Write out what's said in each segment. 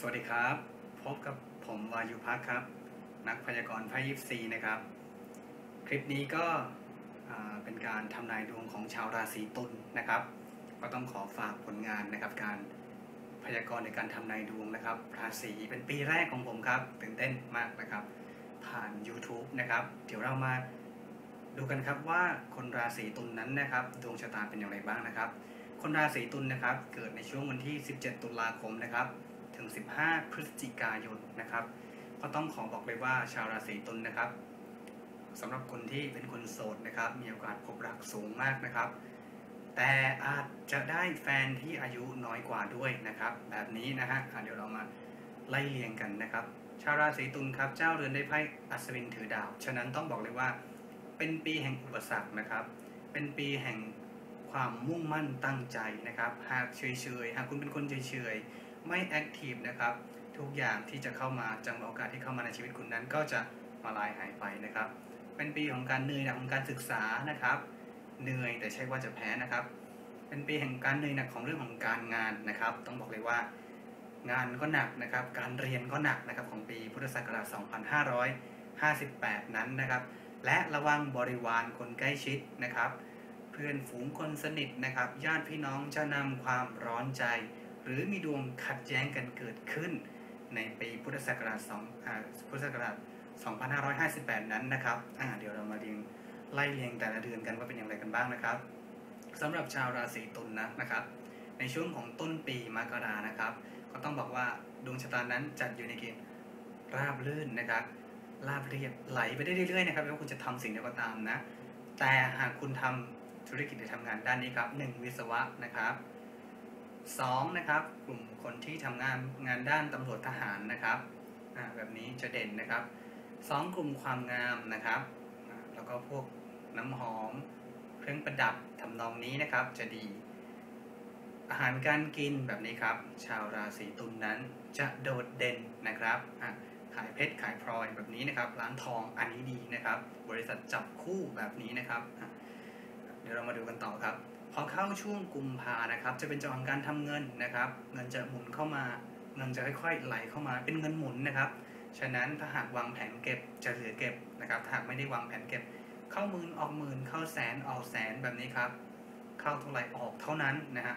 สวัสดีครับ พบกับผมวายุพักครับ นักพยากรณ์ไพ่ยิปซีนะครับ คลิปนี้ก็เป็นการทำนายดวงของชาวราศีตุลนะครับ ก็ต้องขอฝากผลงานนะครับ การพยากรณ์ในการทำนายดวงนะครับราศีเป็นปีแรกของผมครับตื่นเต้นมากนะครับ ผ่าน YouTube นะครับ เดี๋ยวเรามาดูกันครับว่าคนราศีตุลนนั้นนะครับ ดวงชะตาเป็นอย่างไรบ้างนะครับ คนราศีตุลนะครับ เกิดในช่วงวันที่ 17 ตุลาคมนะครับ ถึง 15 พฤศจิกายนนะครับ ก็ต้องขอบอกเลยว่าชาวราศีตุลนะครับสำหรับคนที่เป็นคนโสดนะครับ มีโอกาสพบรักสูงมากนะครับ แต่อาจจะได้แฟนที่อายุน้อยกว่าด้วยนะครับ แบบนี้นะฮะอะเดี๋ยวเรามาไล่เรียงกันนะครับ ชาวราศีตุลครับ เจ้าเรือนได้ไพ่อัศวินถือดาว ฉะนั้นต้องบอกเลยว่า เป็นปีแห่งอุปสรรคนะครับ เป็นปีแห่งความมุ่งมั่นตั้งใจนะครับ หากเฉยๆ หากคุณเป็นคนเฉยๆ ไม่แอคทีฟนะครับ ทุกอย่างที่จะเข้ามาจังหวะโอกาสที่เข้ามาในชีวิตคุณนั้น ก็จะมาลายหายไปนะครับ เป็นปีของการเหนื่อยหนักของการศึกษานะครับ เหนื่อยแต่ใช่ว่าจะแพ้นะครับ เป็นปีแห่งการเหนื่อยหนักของเรื่องของการงานนะครับ ต้องบอกเลยว่างานก็หนักนะครับ การเรียนก็หนักนะครับของปีพุทธศักราช 2558 นั้นนะครับ และระวังบริวารคนใกล้ชิดนะครับ เพื่อนฝูงคนสนิทนะครับ ญาติพี่น้องจะนำความร้อนใจ หรือมีดวงขัดแย้งกันเกิดขึ้น ในปีพุทธศักราช2พุทธศักราช2558 นั้นนะครับเดี๋ยวเรามาเรียงไล่เรียงแต่ละเดือนกันว่าเป็นอย่างไรกันบ้างนะครับสำหรับชาวราศีตุลนะนะครับ ในช่วงของต้นปีมกรานะครับ ก็ต้องบอกว่าดวงชะตานั้นจัดอยู่ในเกณฑ์ราบรื่นนะครับราบเรียบไหลไปได้เรื่อยๆนะครับไม่ว่าคุณจะทำสิ่งใดก็ตามนะ แต่หากคุณทำธุรกิจหรือทำงานด้านนี้ครับหนึ่งวิศวะนะครับ สองนะครับกลุ่มคนที่ทำงานงานด้านตำรวจทหารนะครับแบบนี้จะเด่นนะครับสองกลุ่มความงามนะครับ แล้วก็พวกน้ำหอม เครื่องประดับทำนองนี้นะครับจะดี อาหารการกินแบบนี้ครับ ชาวราศีตุลนนั้นจะโดดเด่นนะครับขายเพชรขายพลอยแบบนี้นะครับ ร้านทองอันนี้ดีนะครับ บริษัทจับคู่แบบนี้นะครับ เดี๋ยวเรามาดูกันต่อครับ พอเข้าช่วงกุมภานะครับ จะเป็นจังหวะการทำเงินนะครับ เงินจะหมุนเข้ามา เงินจะค่อยๆไหลเข้ามาเป็นเงินหมุนนะครับ ฉะนั้นถ้าหากวางแผนเก็บจะเหลือเก็บนะครับถ้าหากไม่ได้วางแผนเก็บ เข้าหมื่นออกหมื่นเข้าแสนออกแสนแบบนี้ครับ เข้าเท่าไหร่ออกเท่านั้นนะฮะ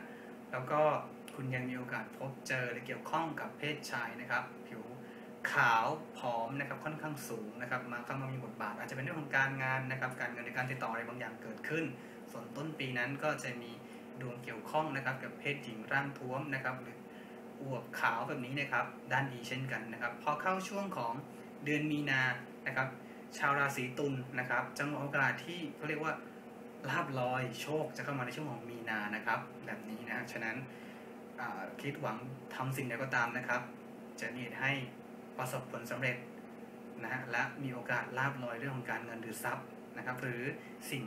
แล้วก็คุณยังมีโอกาสพบเจอหรือเกี่ยวข้องกับเพศชายนะครับ ผิวขาวผอมนะครับค่อนข้างสูงนะครับมาเข้ามามีบทบาท อาจจะเป็นเรื่องของการงานนะครับ การเงินในการติดต่ออะไรบางอย่างเกิดขึ้น ส่วนต้นปีนั้นก็จะมีดวงเกี่ยวข้องนะครับกับเพศหญิงร่างท้วมนะครับหรืออวบขาวแบบนี้นะครับ ด้านดีเช่นกันนะครับ พอเข้าช่วงของเดือนมีนานะครับ ชาวราศีตุลนะครับ จังหวะโอกาสที่เขาเรียกว่าลาบลอยโชคจะเข้ามาในช่วงของมีนานะครับ แบบนี้นะฉะนั้นคิดหวังทำสิ่งใดก็ตามนะครับ จะเนียให้ประสบผลสำเร็จนะฮะและมีโอกาสลาบลอยเรื่องของการเงินหรือทรัพย์นะครับ หรือสิ่ง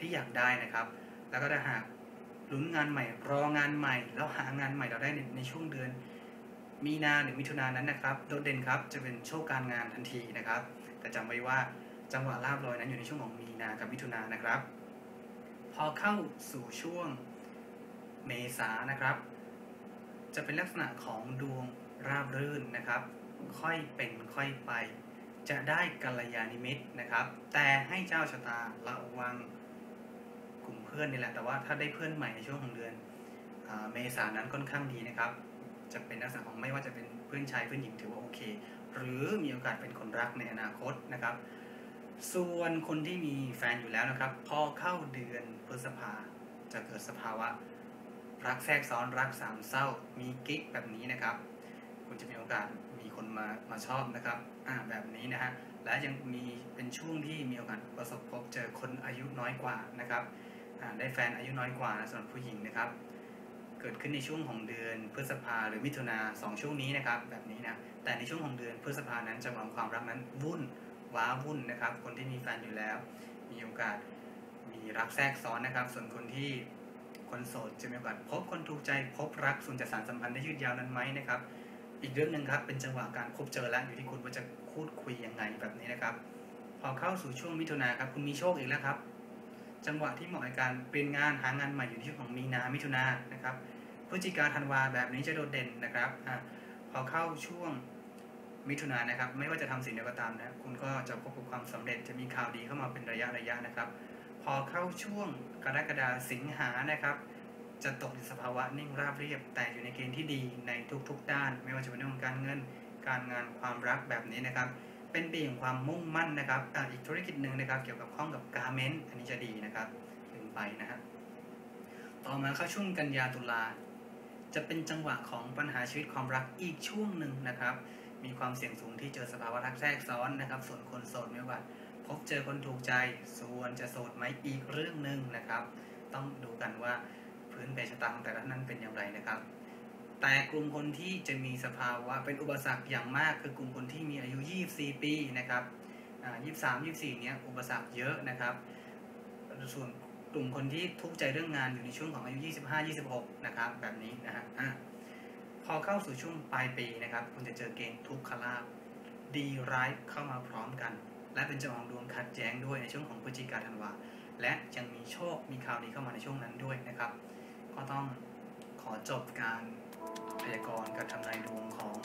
ที่อยากได้นะครับ แล้วก็ถ้าหากลุ้นงานใหม่รองานใหม่ แล้วหางานใหม่เราได้ในในช่วงเดือน มีนาหรือมิถุนายนนั้นนะครับ โดดเด่นครับจะเป็นโชคการงานทันทีนะครับ แต่จำไว้ว่าจังหวะลาบลอยนั้นอยู่ในช่วงของมีนากับมิถุนายนนะครับ พอเข้าสู่ช่วงเมษานะครับ จะเป็นลักษณะของดวงราบรื่นนะครับ ค่อยเป็นค่อยไป จะได้กัลยาณมิตรนะครับ แต่ให้เจ้าชะตาระวัง เพื่อนนี่แหละ แต่ว่าถ้าได้เพื่อนใหม่ในช่วงของเดือนเมษานั้นค่อนข้างดีนะครับ จะเป็นลักษณะของไม่ว่าจะเป็นเพื่อนชายเพื่อนหญิงถือว่าโอเค หรือมีโอกาสเป็นคนรักในอนาคตนะครับ ส่วนคนที่มีแฟนอยู่แล้วนะครับ พอเข้าเดือนพฤษภาจะเกิดสภาวะรักแทรกซ้อนรักสามเศร้า มีกิ๊กแบบนี้นะครับ คุณจะมีโอกาสมีคนมามาชอบนะครับอ่าแบบนี้นะฮะและยังมีเป็นช่วงที่มีโอกาสประสบพบเจอคนอายุน้อยกว่านะครับ ได้แฟนอายุน้อยกว่าสำหรับผู้หญิงนะครับ เกิดขึ้นในช่วงของเดือนพฤษภาหรือมิถุนาสองช่วงนี้นะครับ แบบนี้นะแต่ในช่วงของเดือนพฤษภานั้นจังหวะของความรักนั้นวุ่นว้าวุ่นนะครับ คนที่มีแฟนอยู่แล้ว มีโอกาสมีรักแทรกซ้อนนะครับ ส่วนคนที่คนโสดจะมีโอกาสพบคนถูกใจพบรักส่วนจะสารสัมพันธ์ได้ยืดยาวนั้นไหมนะครับ อีกเรื่องหนึ่งครับเป็นจังหวะการพบเจอแล้วอยู่ที่คุณว่าจะพูดคุยยังไงแบบนี้นะครับ พอเข้าสู่ช่วงมิถุนาครับคุณมีโชคอีกแล้วครับ จังหวะที่เหมาะในการเปลี่ยนงานหางานใหม่อยู่ที่ช่วงของมีนามิถุนานะครับพฤศจิกาธันวาแบบนี้จะโดดเด่นนะครับอพอเข้าช่วงมิถุนายนนะครับ ไม่ว่าจะทำสิ่งใดก็ตามนะคุณก็จะพบกับความสำเร็จจะมีข่าวดีเข้ามาเป็นระยะระยะนะครับ พอเข้าช่วงกรกฎาสิงหานะครับ จะตกในสภาวะนิ่งราบเรียบ แต่อยู่ในเกณฑ์ที่ดีในทุกๆด้าน ไม่ว่าจะเป็นเรื่องของการเงินการงานความรักแบบนี้นะครับ เป็นปีของความมุ่งมั่นนะครับออีกธุรกิจหนึ่งนะครับ เกี่ยวกับข้องกับการเมนต์อันนี้จะดีนะครับลืมไปนะฮะต่อมาเข้าช่วงกันยาตุลา จะเป็นจังหวะของปัญหาชีวิตความรักอีกช่วงหนึ่งนะครับ มีความเสี่ยงสูงที่เจอสภาวะรักแทรกซ้อนนะครับ ส่วนคนโสดไม่ว่าพบเจอคนถูกใจ ส่วนจะโสดไหมอีกเรื่องหนึ่งนะครับ ต้องดูกันว่าพื้นเพชะตาของแต่ละนั้นเป็นอย่างไรนะครับ แต่กลุ่มคนที่จะมีสภาวะเป็นอุปสรรคอย่างมาก คือกลุ่มคนที่มีอายุ 24 ปีนะครับ23 24 เนี้ยอุปสรรคเยอะนะครับ ส่วนกลุ่มคนที่ทุกข์ใจเรื่องงานอยู่ในช่วงของอายุ 25 26 นะครับแบบนี้นะฮะพอเข้าสู่ช่วงปลายปีนะครับ คุณจะเจอเกณฑ์ทุกขลาภดีร้ายเข้ามาพร้อมกัน และเป็นจังหวะดวงขัดแย้งด้วยในช่วงของพฤศจิกาธันวาและยังมีโชคมีข่าวดีเข้ามาในช่วงนั้นด้วยนะครับ ก็ต้อง อจบการพยากรณ์การทำนายดวงของ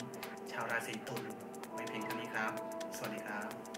ชาวราศีตุลไว้เพียงเท่านี้ครับ สวัสดีครับ